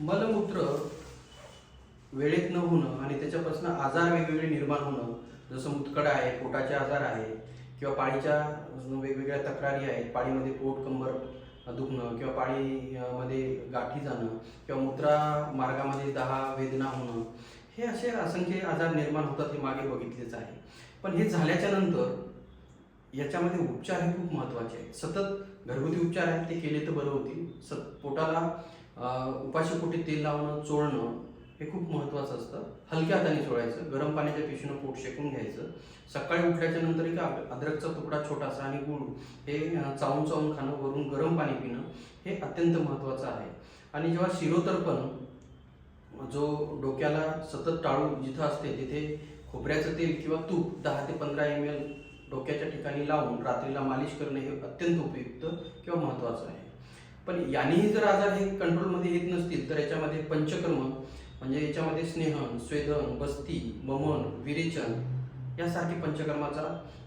मलमूत्र वेळेत न होणं आणि त्याच्यापासून आजार वेगवेगळे निर्माण होणं जसं मुतकडा आहे पोटाचे आजार आहे किंवा पाळीच्या वेगवेगळ्या तक्रारी आहेत पाळीमध्ये पोट कंबर दुखणं किंवा पाळीमध्ये गाठी जाणं किंवा मूत्रा मार्गामध्ये दहा वेदना होणं हे असे असंख्य आजार निर्माण होतात हे मागे बघितलेच आहे. पण हे झाल्याच्यानंतर याच्यामध्ये उपचार हे खूप महत्त्वाचे आहेत. सतत घरगुती उपचार आहेत ते केले तर बरं होतील. सत पोटाला अं, उपाशी तेल लावणं चोळणं हे खूप महत्त्वाचं असतं. हलक्या हाताने चोळायचं. गरम पाण्याच्या पिशवीनं पोट शेकून घ्यायचं. सकाळी उठल्याच्या नंतर एक अद्रकचा तुकडा छोटासा आणि गुळ हे चावून चावून खाणं वरून गरम पाणी पिणं हे अत्यंत महत्त्वाचं आहे. आणि जेव्हा शिरोतर्पण जो डोक्याला सतत टाळू जिथं असते तिथे खोबऱ्याचं तेल किंवा तूप दहा ते पंधरा एम एल डोक्याच्या ठिकाणी लावून रात्रीला मालिश करणे हे अत्यंत उपयुक्त किंवा महत्त्वाचं आहे. पण यानेही जर आजार हे कंट्रोलमध्ये येत नसतील तर याच्यामध्ये पंचकर्म म्हणजे याच्यामध्ये स्नेहन स्वेदन बस्ती ममन विरेचन यासारखे पंचकर्माचा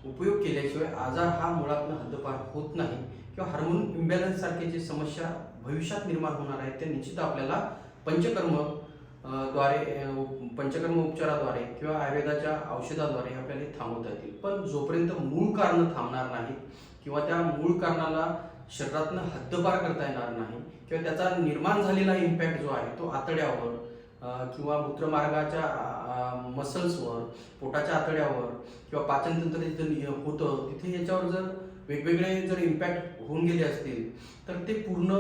उपयोग केल्याशिवाय आजार हा मुळातून हद्दपार होत नाही किंवा हार्मोन इम्बॅलन्स सारखे जे समस्या भविष्यात निर्माण होणार आहेत ते निश्चित आपल्याला पंचकर्मद्वारे पंचकर्म उपचाराद्वारे किंवा आयुर्वेदाच्या औषधाद्वारे आपल्याला थांबवता येतील. पण जोपर्यंत मूळ कारण थांबणार नाही किंवा त्या मूळ कारणाला शरीरातनं हद्दपार करता येणार नाही किंवा त्याचा निर्माण झालेला इम्पॅक्ट जो आहे तो आतड्यावर किंवा मूत्रमार्गाच्या मसल्सवर पोटाच्या आतड्यावर किंवा पाचनतंत्र जिथं होतं तिथे याच्यावर जर वेगवेगळे जर इम्पॅक्ट होऊन गेले असतील तर ते पूर्ण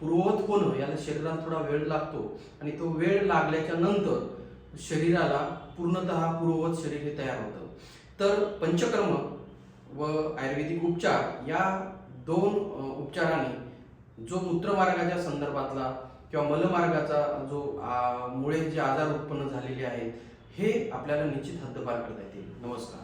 पूर्ववत होणं याला शरीराला थोडा वेळ लागतो. आणि तो वेळ लागल्याच्या नंतर शरीराला पूर्णतः पूर्ववत शरीर हे तयार होतं. तर पंचकर्म व आयुर्वेदिक उपचार या दोन उपचाराने जो मूत्रमार्गाच्या संदर्भातला किंवा मलमार्गाचा जो मुळे जे आजार उत्पन्न झालेले आहेत हे आपल्याला निश्चित हद्दपार करता येतील. नमस्कार.